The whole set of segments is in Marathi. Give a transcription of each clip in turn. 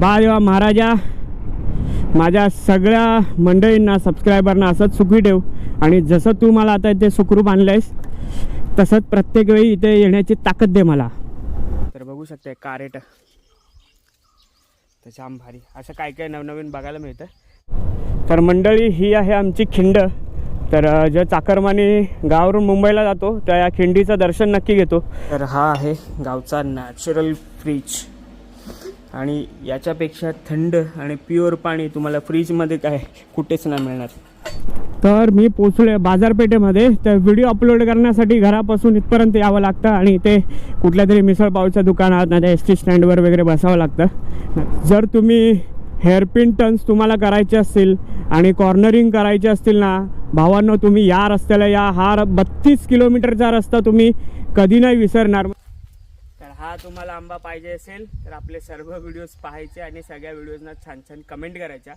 बाळ महाराजा माझ्या सगळ्या मंडळींना सबस्क्रायबरना असंच सुखी ठेव. आणि जसं तू मला आता इथे सुखरूप आणलंयस तसंच प्रत्येक वेळी इथे येण्याची ताकद दे मला. तर बघू शकते कारेट. तर जाम भारी असं काय काय नवनवीन बघायला मिळतं? तर मंडळी ही आहे आमची खिंड. तर अ, जे चाकरमानी गावावरून मुंबईला जातो त्या या खिंडीचं दर्शन नक्की घेतो. तर हा आहे गावचा नॅचरल फ्रीज आणि याच्यापेक्षा थंड आणि प्युअर पाणी तुम्हाला फ्रीजमध्ये काय कुठेच नाही मिळणार. तर मी पोचलो बाजारपेठेमध्ये. तर व्हिडिओ अपलोड करण्यासाठी घरापासून इथपर्यंत यावं लागतं आणि ते कुठल्या तरी मिसळपावच्या दुकानात नाही एस टी स्टँडवर वगैरे बसावं लागतं. जर तुम्ही हेअरपिन टर्न्स तुम्हाला करायचे असतील आणि कॉर्नरिंग करायचे असतील ना भावांनो तुम्ही या रस्त्याला या. हा बत्तीस किलोमीटरचा रस्ता तुम्ही कधी नाही विसरणार. हा तुम्हाला आंबा पाहिजे असेल तर आपले सर्व व्हिडिओज पाहायचे आणि सगळ्या व्हिडिओजना छान छान कमेंट करायच्या.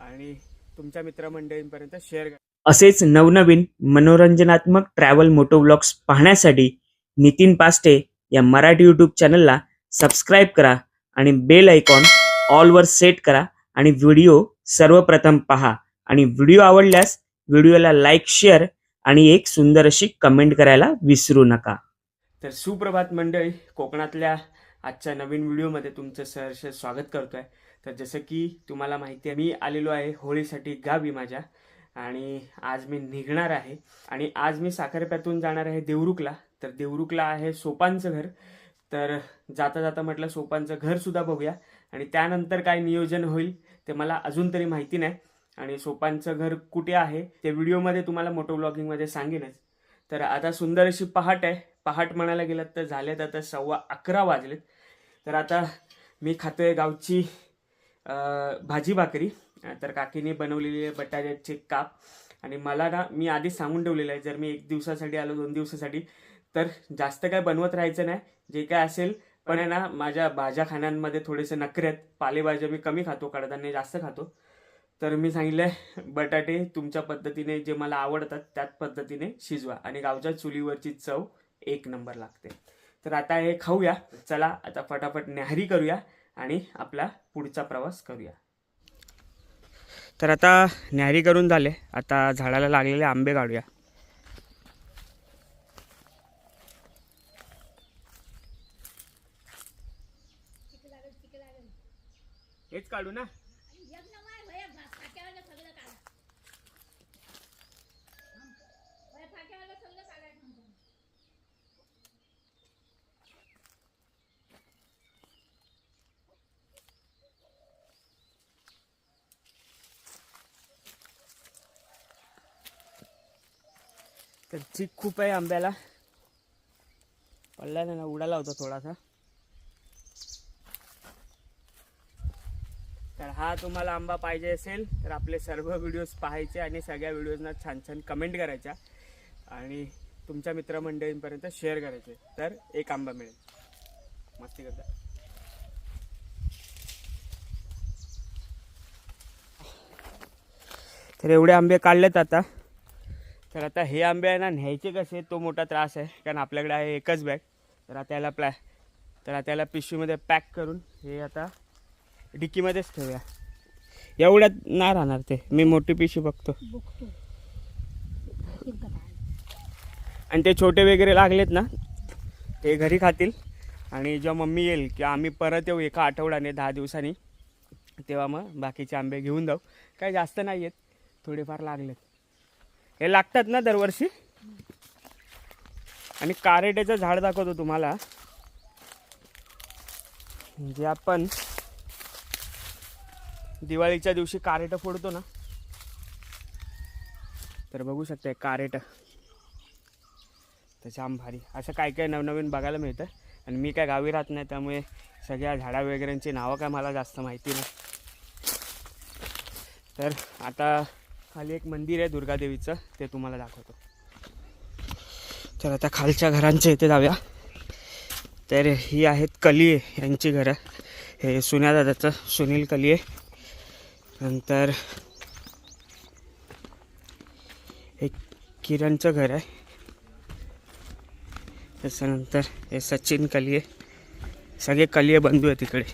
आणि तुमच्या मित्रमंडळींपर्यंत शेअर करा. असेच नवनवीन मनोरंजनात्मक ट्रॅव्हल मोटो ब्लॉग्स पाहण्यासाठी नितीन पास्टे या मराठी यूट्यूब चॅनलला सबस्क्राईब करा आणि बेल आयकॉन ऑलवर सेट करा आणि व्हिडिओ सर्वप्रथम पहा. आणि व्हिडिओ आवडल्यास व्हिडिओला लाईक शेअर आणि एक सुंदर अशी कमेंट करायला विसरू नका. तर सुप्रभात मंडळी कोकणातल्या आजच्या नवीन व्हिडिओमध्ये तुमचं सहर्ष स्वागत करतो आहे तर जसं की तुम्हाला माहिती आहे मी आलेलो आहे होळीसाठी गावी माझ्या आणि आज मी निघणार आहे. आणि आज मी साखरप्यातून जाणार आहे देवरुखला. तर देवरुखला आहे सोपांचं घर. तर जाता जाता म्हटलं सोपांचं घरसुद्धा बघूया. आणि त्यानंतर काय नियोजन होईल ते मला अजून तरी माहिती नाही. आणि सोपांचं घर कुठे आहे ते व्हिडिओमध्ये तुम्हाला मोटो ब्लॉगिंगमध्ये सांगेनच. तर आता सुंदर अशी पहाट आहे. पहाट म्हणायला गेलात तर झाल्यात आता सव्वा अकरा वाजलेत. तर आता मी खातोय गावची भाजी भाकरी. तर काकीने बनवलेली आहे बटाट्याचे काप. आणि मला ना मी आधीच सांगून ठेवलेलं आहे जर मी एक दिवसासाठी आलो दोन दिवसासाठी तर जास्त काय बनवत राहायचं नाही. जे काय असेल पण आहे ना माझ्या भाज्या खाण्यांमध्ये थोडेसे नखरे आहेत. पालेभाज्या मी कमी खातो कडधान्य जास्त खातो. तर मी सांगितलंय बटाटे तुमच्या पद्धतीने जे मला आवडतात त्याच पद्धतीने शिजवा. आणि गावच्या चुलीवरची चव एक नंबर लागते. तर आता हे खाऊया. चला आता फटाफट न्याहारी करूया आणि आपला पुढचा प्रवास करूया. तर आता न्याहारी करून झाले. आता झाडाला लागलेले आंबे काढूया. हेच काढू ना. तर चीक खूप आहे आंब्याला. पडला ना उडाला होता थोडासा. तर हा तुम्हाला आंबा पाहिजे असेल तर आपले सर्व व्हिडिओज पाहायचे आणि सगळ्या व्हिडिओजना छान छान कमेंट करायच्या. आणि तुमच्या मित्रमंडळींपर्यंत शेअर करायचे. तर एक आंबा मिळेल. मस्ती करता. तर एवढे आंबे काढलेत आता. तर आता हे आंबे आहे ना न्यायचे कसे? तो मोठा त्रास आहे कारण आपल्याकडे आहे एकच बॅग तर आता याला प्लॅ तर आता याला पिशवीमध्ये पॅक करून हे आता डिक्कीमध्येच ठेवूया. एवढ्यात नाही राहणार ते. मी मोठी पिशवी बघतो. आणि ते छोटे वगैरे लागलेत ना ते घरी खातील. आणि जेव्हा मम्मी येईल किंवा आम्ही परत येऊ एका आठवड्याने दहा दिवसांनी तेव्हा मग बाकीचे आंबे घेऊन जाऊ. काही जास्त नाही आहेत थोडेफार लागलेत. हे लागतात ना दरवर्षी? आणि कारेट्याचं झाड दाखवतो तुम्हाला. जे आपण दिवाळीच्या दिवशी कारेट फोडतो ना तर बघू शकते कारेट. तर जाम भारी असं काय काय नवनवीन बघायला मिळतं. आणि मी काय गावी राहत नाही त्यामुळे सगळ्या झाडा वगैरेंची नावं काय मला जास्त माहिती नाही. तर आता खाली एक मंदिर आहे दुर्गादेवीचं ते तुम्हाला दाखवतो. तर आता खालच्या घरांच्या इथे जाऊया. तर ही आहेत कलिये यांची घरं. हे सुन्या दादाचं सुनील कलिये नंतर एक किरणचं घर आहे. त्याच्यानंतर हे सचिन कलिये सगळे कलिये बंधू आहे तिकडे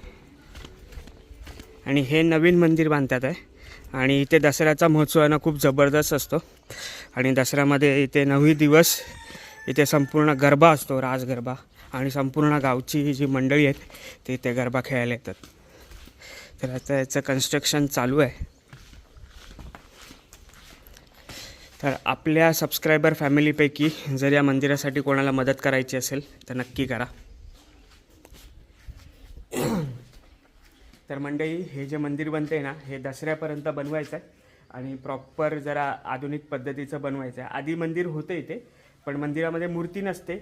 आणि हे नवीन मंदिर बांधतात आहे. आणि इथे दसऱ्याचा महोत्सव आहे ना खूप जबरदस्त असतो. आणि दसऱ्यामध्ये इथे नऊ दिवस इथे संपूर्ण गरबा असतो राज गरबा. आणि संपूर्ण गावची जी मंडळी आहेत ते इथे गरबा खेळायला येतात. तर आता याचं कन्स्ट्रक्शन चालू आहे. तर आपल्या सबस्क्रायबर फॅमिलीपैकी जर या मंदिरासाठी कोणाला मदत करायची असेल तर नक्की करा. तर मंडळी हे जे मंदिर बनते ना हे दसऱ्यापर्यंत बनवायचं आहे आणि प्रॉपर जरा आधुनिक पद्धतीचं बनवायचं आहे आधी मंदिर होतं इथे पण मंदिरामध्ये मूर्ती नसते.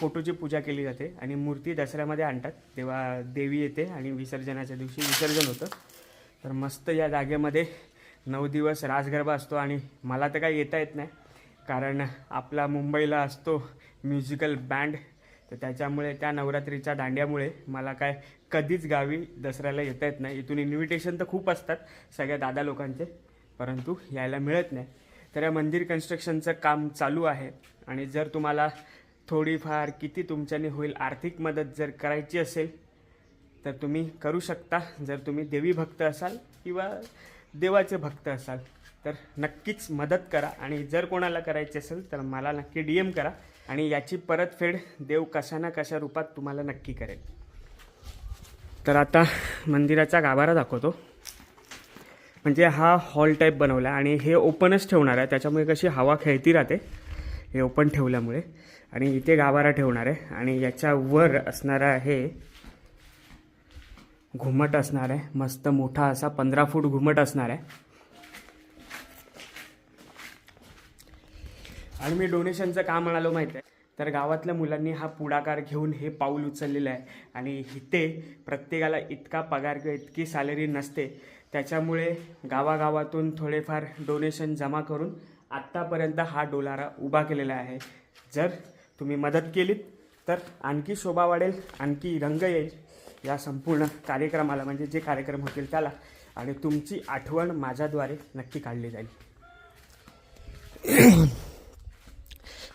फोटोची पूजा केली जाते आणि मूर्ती दसऱ्यामध्ये आणतात. तेव्हा देवी येते आणि विसर्जनाच्या दिवशी विसर्जन होतं. तर मस्त या जागेमध्ये नऊ दिवस राजगरबा असतो आणि मला तर काही येता येत नाही. कारण आपला मुंबईला असतो म्युझिकल बँड तर त्याच्यामुळे त्या नवरात्रीच्या दांड्यामुळे मला काय कधीच गावी दसऱ्याला येता येत नाही. इथून इन्व्हिटेशन तर खूप असतात सगळ्या दादा लोकांचे परंतु यायला मिळत नाही. तर या मंदिर कन्स्ट्रक्शनचं काम चालू आहे आणि जर तुम्हाला थोडीफार किती तुमच्याने होईल आर्थिक मदत जर करायची असेल तर तुम्ही करू शकता. जर तुम्ही देवी भक्त असाल किंवा देवाचे भक्त असाल तर नक्कीच मदत करा. आणि जर कोणाला करायची असेल तर मला नक्की डी एम करा. आणि याची परतफेड देव कशा ना कशा रूपात तुम्हाला नक्की करेल. तर आता मंदिराचा गाभारा दाखवतो. म्हणजे हा हॉल टाईप बनवला आहे आणि हे ओपनच ठेवणार आहे. त्याच्यामुळे कशी हवा खेळती राहते. हे ओपन ठेवल्यामुळे. आणि इथे गाभारा ठेवणार आहे. आणि याच्यावर असणारा हे घुमट असणार आहे. मस्त मोठा असा पंधरा फूट घुमट असणार आहे. आणि मी डोनेशनचं का म्हणालो माहीत आहे? तर गावातल्या मुलांनी हा पुढाकार घेऊन हे पाऊल उचललेलं आहे. आणि इथे प्रत्येकाला इतका पगार किंवा इतकी सॅलरी नसते. त्याच्यामुळे गावागावातून थोडेफार डोनेशन जमा करून आत्तापर्यंत हा डोलारा उभा केलेला आहे. जर तुम्ही मदत केलीत तर आणखी शोभा वाढेल आणखी रंग येईल या संपूर्ण कार्यक्रमाला म्हणजे जे कार्यक्रम होतील त्याला. आणि तुमची आठवण माझ्याद्वारे नक्की काढली जाईल.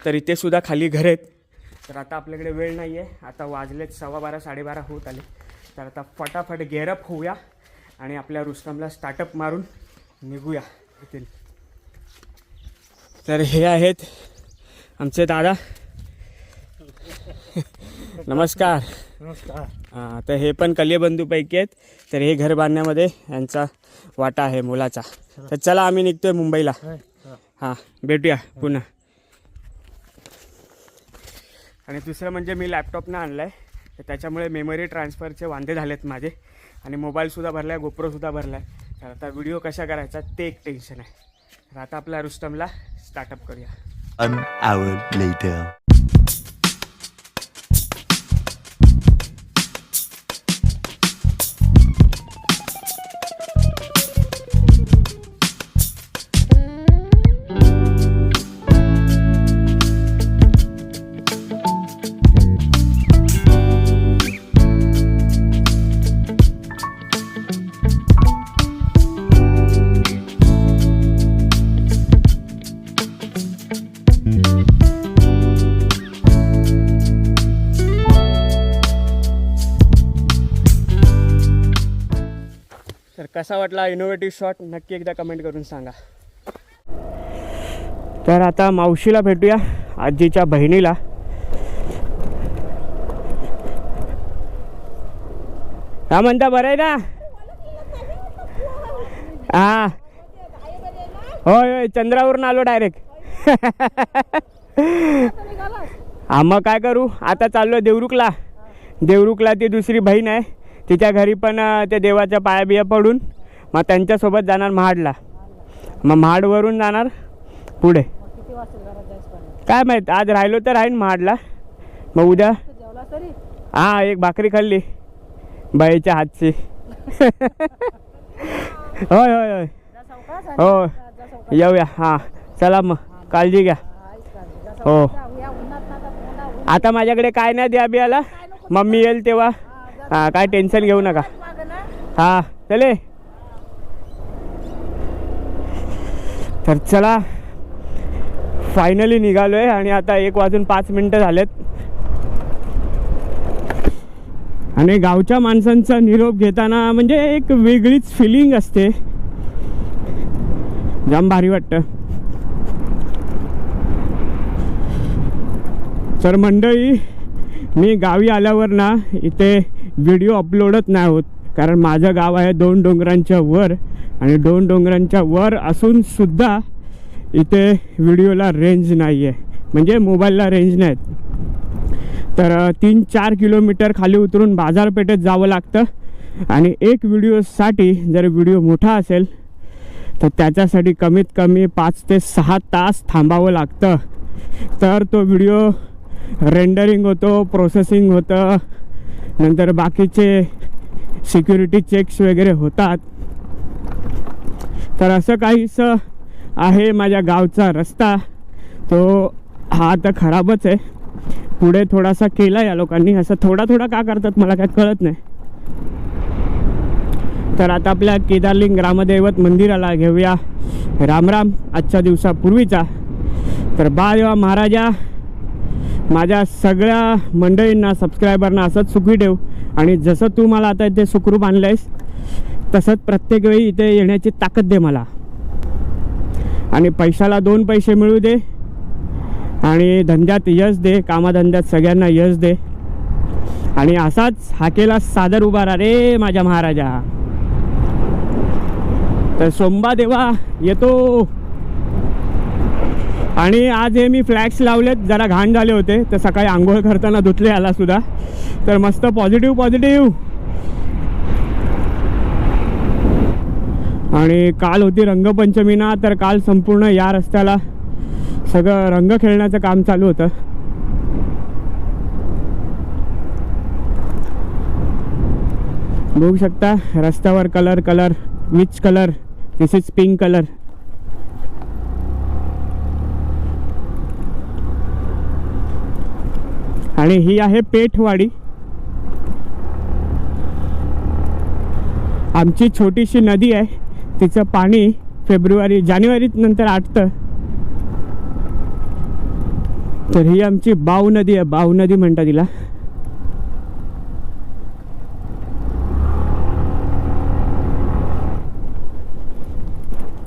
तर इथे सुद्धा खाली घर आहेत. तर आता आपल्याकडे वेळ नाही आहे आता वाजलेत सव्वा बारा साडेबारा होत आले. तर आता फटाफट गेअरअप होऊया आणि आपल्या रुस्तमला स्टार्टअप मारून निघूया इथून. तर हे आहेत आमचे दादा. नमस्कार. नमस्कार. हां तर हे पण कलियबंधूपैकी आहेत. तर हे घर बांधण्यामध्ये यांचा वाटा आहे मुलाचा. तर चला आम्ही निघतोय मुंबईला. हां भेटूया पुन्हा. आणि दुसरं म्हणजे मी लॅपटॉपनं आणलं आहे तर त्याच्यामुळे मेमरी ट्रान्सफरचे वांदे झालेत माझे. आणि मोबाईलसुद्धा भरला आहे गोप्रोसुद्धा भरला आहे तर आता व्हिडिओ कशा करायचा ते एक टेन्शन आहे. तर आता आपल्या रुस्तमला स्टार्टअप करूया. कसा वाटला इनोव्हेटिव्ह शॉट नक्की एकदा कमेंट करून सांगा. तर आता मावशीला भेटूया आजीच्या बहिणीला. हा म्हणता बरं आहे ना? हा. होय होय चंद्रावरून आलो डायरेक्ट हा मग काय करू? आता चाललो देवरुखला. देवरुखला ती दुसरी बहीण आहे. तिच्या घरी पण ते देवाच्या पाया बिया पडून मग त्यांच्यासोबत जाणार महाडला. मग महाडवरून जाणार पुढे. काय माहीत आज राहिलो तर राहीन महाडला. मग उद्या हा एक भाकरी खाल्ली. बाईच्या हातची. होय होय होय. हो येऊया. हां चला मग. काळजी घ्या. हो. आता माझ्याकडे काय नाही द्या बियाला. मम्मी येईल तेव्हा. हां काय टेन्शन घेऊ नका. हां चले. तर चला. फायनली निघालो आहे आणि आता एक वाजून पाच मिनटं झालेत. आणि गावच्या माणसांचा निरोप घेताना म्हणजे एक वेगळीच फिलिंग असते. जाम भारी वाटतं. तर मंडळी मी गावी आल्यावर ना इथे व्हिडिओ अपलोडच नाही होत. कारण माझं गाव आहे दोन डोंगरांच्या वर आणि दोन डोंगरांच्या वर असूनसुद्धा इथे व्हिडिओला रेंज नाही आहे म्हणजे मोबाईलला रेंज नाहीत. तर तीन चार किलोमीटर खाली उतरून बाजारपेठेत जावं लागतं. आणि एक व्हिडिओसाठी जर व्हिडिओ मोठा असेल तर त्याच्यासाठी कमीत कमी पाच ते सहा तास थांबावं लागतं. तर तो व्हिडिओ रेंडरिंग होतो प्रोसेसिंग होतं नंतर बाकीचे सिक्युरिटी चेक्स वगैरे होतात. तर असं काहीसं आहे माझ्या गावचा रस्ता. तो हा तर खराबच आहे. पुढे थोडासा केला या लोकांनी. असं थोडा थोडा का करतात मला काय कळत नाही. तर आता आपल्या केदारलिंग ग्रामदैवत मंदिराला घेऊया. रामराम आजच्या दिवसापूर्वीचा. तर बा देवा महाराजा माझ्या सगळ्या मंडळींना सबस्क्रायबरना असंच सुखी ठेव. आणि जसं तू मला आता इथे सुखरूप आणलं आहेस तसंच प्रत्येक वेळी इथे येण्याची ताकद दे मला. आणि पैशाला दोन पैसे मिळू दे. आणि धंद्यात यश दे कामाधंद्यात सगळ्यांना यश दे. आणि असाच हाकेला सादर उभा राहा रे माझ्या महाराजा. तर सोमबा देवा येतो. आणि आज हे मी फ्लॅग्स लावलेत जरा घाण झाले होते तर सकाळी आंघोळ करताना धुतले आला सुद्धा. तर मस्त पॉझिटिव्ह पॉझिटिव्ह आणि काल होती रंगपंचमी ना तर काल संपूर्ण या रस्त्याला सगळं रंग खेळण्याचं काम चालू होतं. बघू शकता रस्त्यावर colour colour which colour this is pink colour आणि ही आहे पेठवाडी. आमची छोटीशी नदी आहे. तिचं पाणी फेब्रुवारी जानेवारी नंतर आटतं. तर ही आमची बाव नदी आहे. बाव नदी म्हणतात तिला.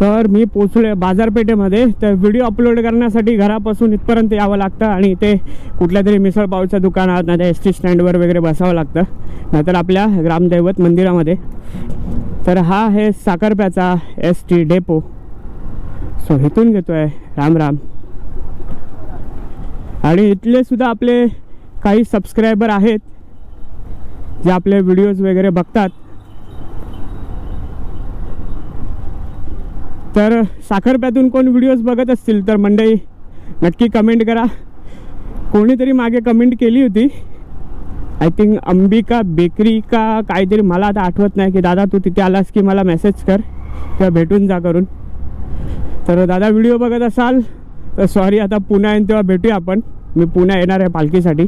तर मी पोचलो आहे बाजारपेठेमध्ये. तर व्हिडिओ अपलोड करण्यासाठी घरापासून इथपर्यंत यावं लागतं आणि इथे कुठल्या तरी मिसळपावच्या दुकानात नाही एस टी स्टँडवर वगैरे बसावं लागतं. नाहीतर आपल्या ग्रामदैवत मंदिरामध्ये. तर हा आहे साखरप्याचा एस टी डेपो सो इथून घेतो आहे राम राम. आणि इथले सुद्धा आपले काही सबस्क्रायबर आहेत जे आपले व्हिडिओज वगैरे बघतात. तर साखरप्यातून कोण व्हिडिओज बघत असतील तर मंडई नक्की कमेंट करा. कोणीतरी मागे कमेंट केली होती. आय थिंक अंबिका बेकरी का काहीतरी मला आता आठवत नाही की दादा तू तिथे आलास की मला मेसेज कर. किंवा भेटून जा करून. तर दादा व्हिडिओ बघत असाल तर सॉरी आता पुन्हा येईन तेव्हा भेटूया आपण. मी पुन्हा येणार आहे पालखीसाठी.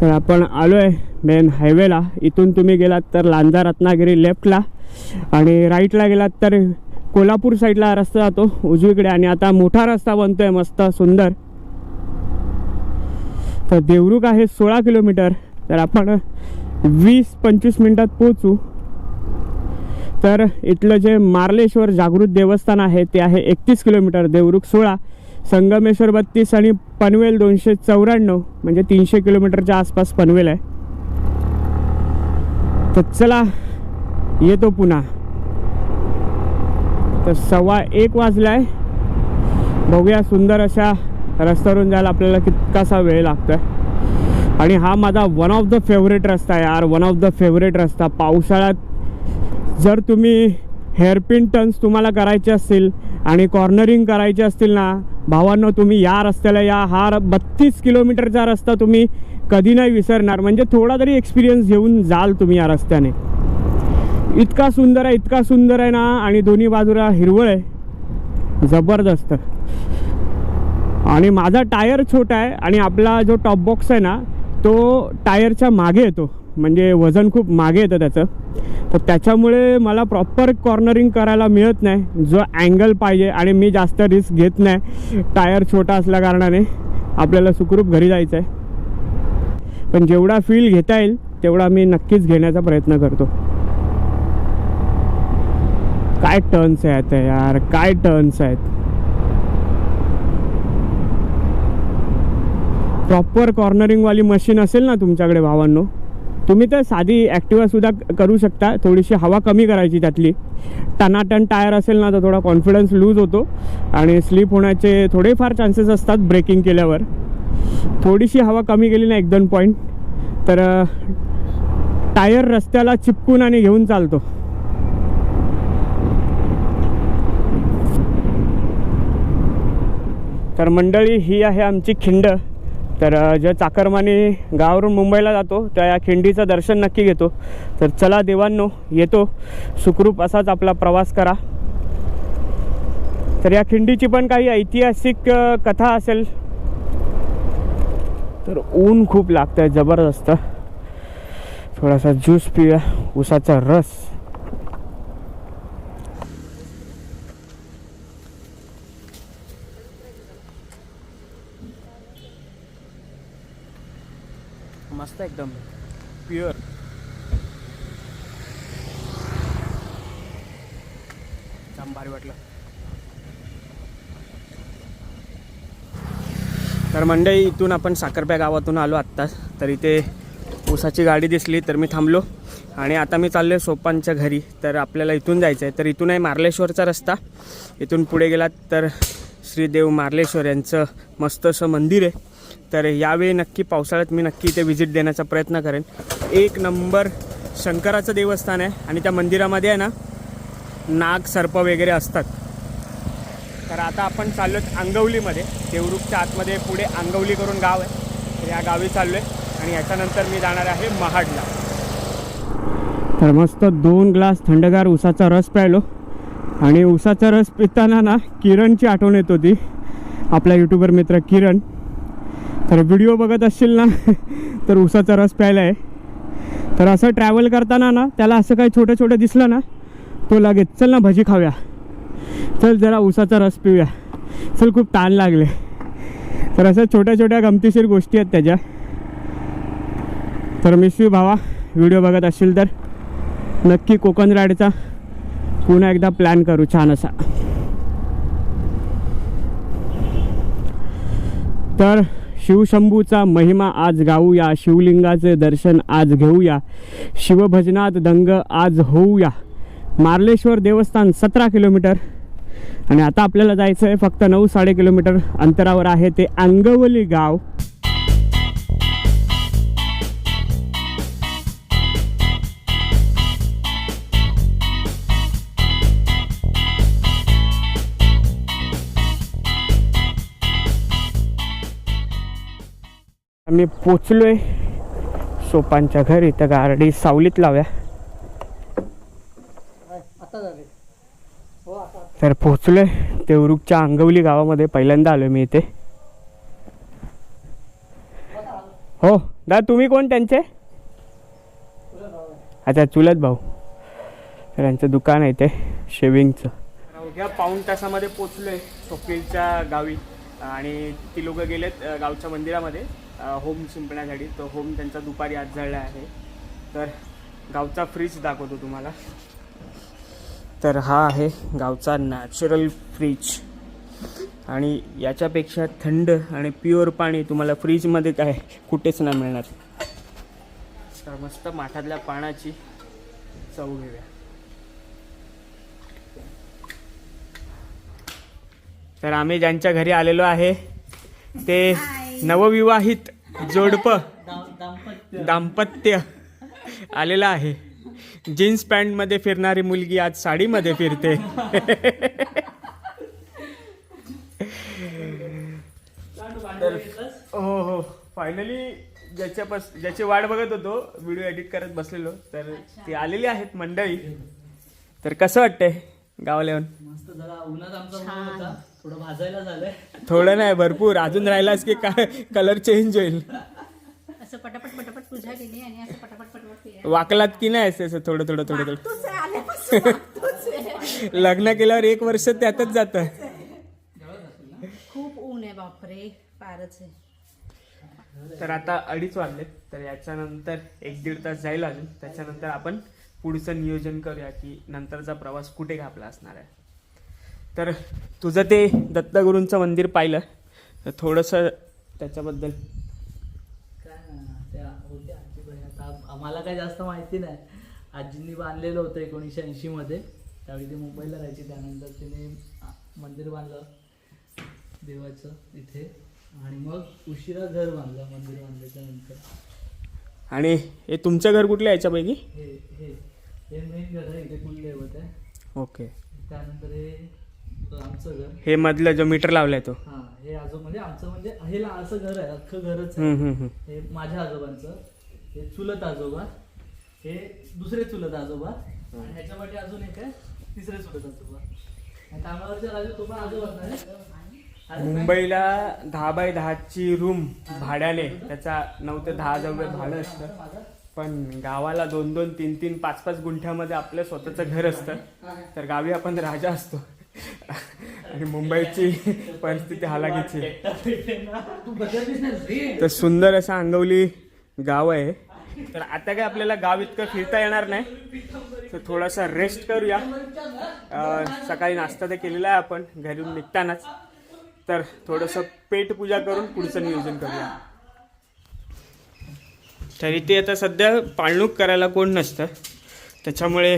तर आपण आलो आहे मेन हायवेला इथून तुम्ही गेलात तर लांजा रत्नागिरी लेफ्टला आणि राईटला गेलात तर कोल्हापूर साईडला रस्ता जातो उजवीकडे. आणि आता मोठा रस्ता बनतोय मस्त सुंदर. तर देवरुख आहे सोळा किलोमीटर. तर आपण वीस पंचवीस मिनटात पोहोचू. तर इथलं जे मार्लेश्वर जागृत देवस्थान आहे ते आहे एकतीस किलोमीटर. देवरुख सोळा संगमेश्वर बत्तीस आणि पनवेल दोनशे चौऱ्याण्णव. म्हणजे तीनशे किलोमीटरच्या आसपास पनवेल आहे. तर चला येतो पुन्हा. तर सव्वा एक वाजला आहे बघूया सुंदर अशा रस्त्यावरून जायला आपल्याला कितकासा वेळ लागतोय. आणि हा माझा वन ऑफ द फेवरेट रस्ता आहे यार. वन ऑफ द फेवरेट रस्ता. पावसाळ्यात जर तुम्ही हेअरपिन टर्न्स तुम्हाला करायचे असतील आणि कॉर्नरिंग करायचे असतील ना भावांनो तुम्ही या रस्त्याला या. हा बत्तीस किलोमीटरचा रस्ता तुम्ही कधी नाही विसरणार. म्हणजे थोडा तरी एक्सपिरियन्स घेऊन जाल तुम्ही या रस्त्याने. इतका सुंदर आहे इतका सुंदर आहे ना आणि दोन्ही बाजूला हिरवळ आहे. जबरदस्त. आणि माझा टायर छोटा आहे आणि आपला जो टॉप बॉक्स आहे ना तो टायरच्या मागे येतो. म्हणजे वजन खूप मागे येतं त्याचं. तर त्याच्यामुळे मला प्रॉपर कॉर्नरिंग करायला मिळत नाही. जो अँगल पाहिजे आणि मी जास्त रिस्क घेत नाही. टायर छोटा असल्या कारणाने आपल्याला सुखरूप घरी जायचं आहे. पण जेवढा फील घेता येईल तेवढा मी नक्कीच घेण्याचा प्रयत्न करतो. काय टर्न्स आहेत यार? काय टर्न्स आहेत? प्रॉपर कॉर्नरिंगवाली मशीन असेल ना तुमच्याकडे भावांनो. तुम्ही तर साधी ॲक्टिवा सुद्धा करू शकता. थोडीशी हवा कमी करायची त्यातली. टनाटन टायर असेल ना तर थोडा कॉन्फिडन्स लूज होतो. आणि स्लिप होण्याचे थोडेफार चान्सेस असतात ब्रेकिंग केल्यावर. थोडीशी हवा कमी केली ना एक दोन पॉईंट तर टायर रस्त्याला चिपकून आणि घेऊन चालतो. तर मंडळी ही आहे आमची खिंड. तर ज्या चाकरमाने गावावरून मुंबईला जातो त्या या खिंडीचं दर्शन नक्की घेतो. तर चला देवांनो येतो. सुखरूप असाच आपला प्रवास करा. तर या खिंडीची पण काही ऐतिहासिक कथा असेल. तर ऊन खूप लागतं आहे जबरदस्त. थोडासा ज्यूस पिऊया उसाचा रस. मस्त एकदम. प्युअर जाम भारी वाटलं. तर मंडई इथून आपण साखरप्या गावातून आलो आत्ता. तर इथे ऊसाची गाडी दिसली तर मी थांबलो. आणि आता मी चाललो आहे सोपांच्या घरी. तर आपल्याला इथून जायचं आहे तर इथून आहे मार्लेश्वरचा रस्ता. इथून पुढे गेलात तर श्रीदेव मार्लेश्वर यांचं मस्त असं मंदिर आहे. तर यावेळी नक्की पावसाळ्यात मी नक्की इथे व्हिजिट देण्याचा प्रयत्न करेन. एक नंबर शंकराचं देवस्थान आहे आणि त्या मंदिरामध्ये आहे ना नाग सर्प वगैरे असतात. तर आता आपण चाललो अंगवलीमध्ये देवरुखच्या आतमध्ये पुढे अंगवली करून गाव आहे. तर या गावी चाललो आहे आणि याच्यानंतर मी जाणार आहे महाडला. तर मस्त दोन ग्लास थंडगार उसाचा रस प्यायलो. आणि उसाचा रस पिताना ना किरणची आठवण येत होती. आपला यूट्यूबर मित्र किरण. तर व्हिडिओ बघत असशील ना तर उसाचा रस प्यायला आहे तर असं ट्रॅव्हल करताना ना त्याला असं काही छोटं छोटं दिसलं ना तो लगेच चल ना भजी खाऊया. चल जरा उसाचा रस पिऊया. चल खूप ताण लागले. तर असं छोट्या छोट्या गमतीशीर गोष्टी आहेत त्याच्या. तर मिस भावा व्हिडिओ बघत असशील तर. नक्की कोकण राईडचा पुन्हा एकदा प्लॅन करू छान असा. तर शिवशंभूचा महिमा आज गाऊया शिवलिंगाचे दर्शन आज घेऊया शिवभजनात दंग आज होऊया. मार्लेश्वर देवस्थान सतरा किलोमीटर. आणि आता आपल्याला जायचं आहे फक्त नऊ साडे किलोमीटर अंतरावर आहे ते अंगवली गाव. आम्ही आहे सोपांच्या घरी. तर गाडी सावलीत लावूया. तर पोचलोय. देवरुखच्या अंगवली गावामध्ये पहिल्यांदा आलोय मी इथे. हो दादा तुम्ही कोण त्यांचे? अच्छा चुलत भाऊ. तर यांचं दुकान आहे ते शेविंगचं. अवघ्या पाऊण तासामध्ये पोचलोय सोपीलच्या गावी. आणि ती लोक गेलेत गावच्या मंदिरामध्ये. होम शिंपण्यासाठी. तर होम त्यांचा दुपारी आज जळला आहे. तर गावचा फ्रीज दाखवतो तुम्हाला. तर हा आहे गावचा नॅचरल फ्रीज आणि याच्यापेक्षा थंड आणि प्युअर पाणी तुम्हाला फ्रीजमध्ये काय कुठेच नाही मिळणार. तर मस्त माठातल्या पाण्याची चव घेऊया. तर आम्ही ज्यांच्या घरी आलेलो आहे ते नवविवाहित जोडप. दाम्पत्य. आलेलं आहे. जीन्स पॅन्टमध्ये फिरणारी मुलगी आज साडीमध्ये फिरते. तर हो हो. फायनली ज्याच्यापास ज्याची वाट बघत होतो व्हिडिओ एडिट करत बसलेलो तर ती आलेली आहेत मंडळी. तर कसं वाटतंय गावाला येऊन? मस्त जरा उन्हात आमचा थोडं भाजायला झालंय. थोडं नाही भरपूर. अजून राहिलास की काय? कलर चेंज होईल. असं पटापट पटापट पूजा केली आणि असं पटापट पटापट केलं वाकलात की नाही असं असं थोडं थोडं थोडं थोडं? तूच आहे, आल्यापासून तूच आहे. लग्न केल्यावर एक वर्ष त्यातच जातं. खूप ऊन आहे बापरे. फारच आहे. तर आता अडीच वाजले तर याच्यानंतर एक दीड तास जाईल अजून. त्याच्यानंतर आपण पुढचं नियोजन करूया की नंतरचा प्रवास कुठे घापला असणार आहे. तर तुझं ते दत्तगुरूंचं मंदिर पाहिलं. तर थोडंसं त्याच्याबद्दल. काय ना त्या होत्या. आजी बहिणी आता आम्हाला काय जास्त माहिती नाही. आजींनी बांधलेलं होतं एकोणीसशे ऐंशीमध्ये. त्यावेळी ती मुंबईला राहायची. त्यानंतर तिने मंदिर बांधलं देवाचं इथे. आणि मग उशिरा घर बांधलं मंदिर बांधल्याच्या नंतर. आणि हे तुमचं घर कुठलं आहे याच्यापैकी? हे हे हे मेन घर आहे. इथे कुलदैवत आहे. ओके. त्यानंतर हे आमचं घर. हे मधलं जो मीटर लावलाय तो. हा हे आजो म्हणजे आमचं म्हणजे हे ला- असं घर आहे अख्खं घरच आहे. हम्म, हम्म, हम्म. हे माझ्या आजोबांचं. हे चुलत आजोबा. हे दुसरे चुलत आजोबा. आणि ह्याच्या पाठी अजून एक आहे तिसरे चुलत आजोबा. आणि राजा तो पण आजोबाच आहे मुंबईला दहा बाय दहाची रूम भाड्याने. त्याचा नऊ ते दहा हजार रुपये भाडं असतं. पण गावाला दोन दोन तीन तीन पाच पाच गुंठ्यामध्ये आपलं स्वतःचं घर असतं. तर गावी आपण राजा असतो. आणि मुंबईची परिस्थिती हालाकीची. तू तर सुंदर असं अंगवली गाव आहे. तर आता काय आपल्याला गाव इतकं फिरता येणार नाही. तर थोडासा रेस्ट करूया. सकाळी नाश्ता तर केलेला आहे आपण घरून निघतानाच. तर थोडंसं पेट पूजा करून पुढचं नियोजन करूया. तर इथे आता सध्या पाळणूक करायला कोण नसतं. त्याच्यामुळे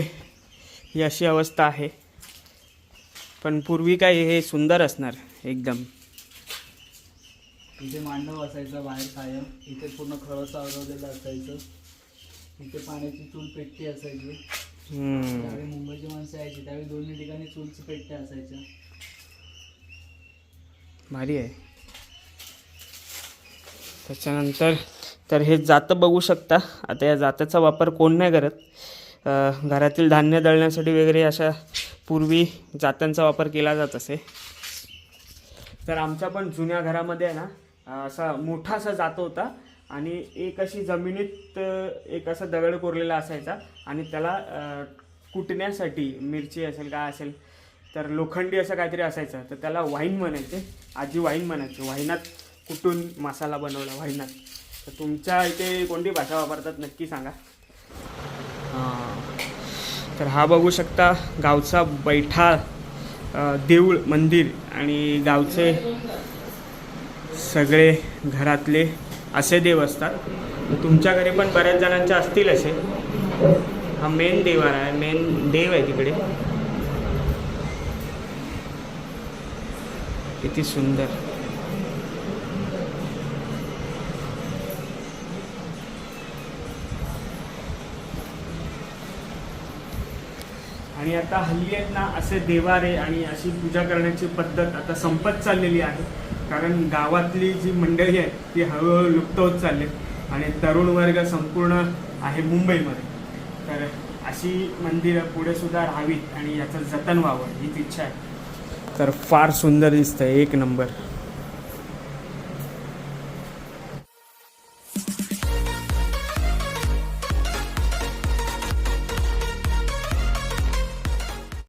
ही अशी अवस्था आहे. पण पूर्वी काय हे सुंदर असणार एकदम. इथे मांडव असायचा बाहेर कायम. इथे पूर्ण खळं सावरवलेलं असायचं. इथे पाण्याची चूल पेटती असायची. त्यावेळी मुंबईची माणसं यायची त्यावेळी दोन्ही ठिकाणी चूलची पेटत्या असायच्या. भारी आहे. त्याच्यानंतर तर हे जातं बघू शकता. आता या जाताचा वापर कोण नाही करत. घरातील धान्य दळण्यासाठी वगैरे अशा पूर्वी जात्यांचा वापर केला जात असे. तर आमच्या पण जुन्या घरामध्ये आहे ना असा मोठा असा जात होता आणि एक अशी जमिनीत एक असा दगड कोरलेला असायचा आणि त्याला कुटण्यासाठी मिरची असेल काय असेल तर लोखंडी असं काहीतरी असायचं. तर त्याला वाईन म्हणायचे. आजी वाईन म्हणायचे. वाईनात कुटून मसाला बनवला? वाईनात. तर तुमच्या इथे कोणती भाषा वापरतात? नक्की सांगा. तर हा बघू शकता गावचा बैठा देऊळ मंदिर आणि गावचे सगळे घरातले असे देव असतात. तुमच्या घरी पण बऱ्याच जणांचे असतील असे. हा मेन देवारा आहे मेन देव आहे तिकडे. किती सुंदर. आणि आता हल्ली आहेत ना असे देवारे आणि अशी पूजा करण्याची पद्धत आता संपत चाललेली आहे. कारण गावातली जी मंडळी आहे ती हळूहळू लुप्त होत चालली आणि तरुण वर्ग संपूर्ण आहे मुंबईमध्ये. तर अशी मंदिरं पुढे सुद्धा राहावीत आणि याचं जतन व्हावं हीच इच्छा आहे. तर फार सुंदर दिसतं एक नंबर.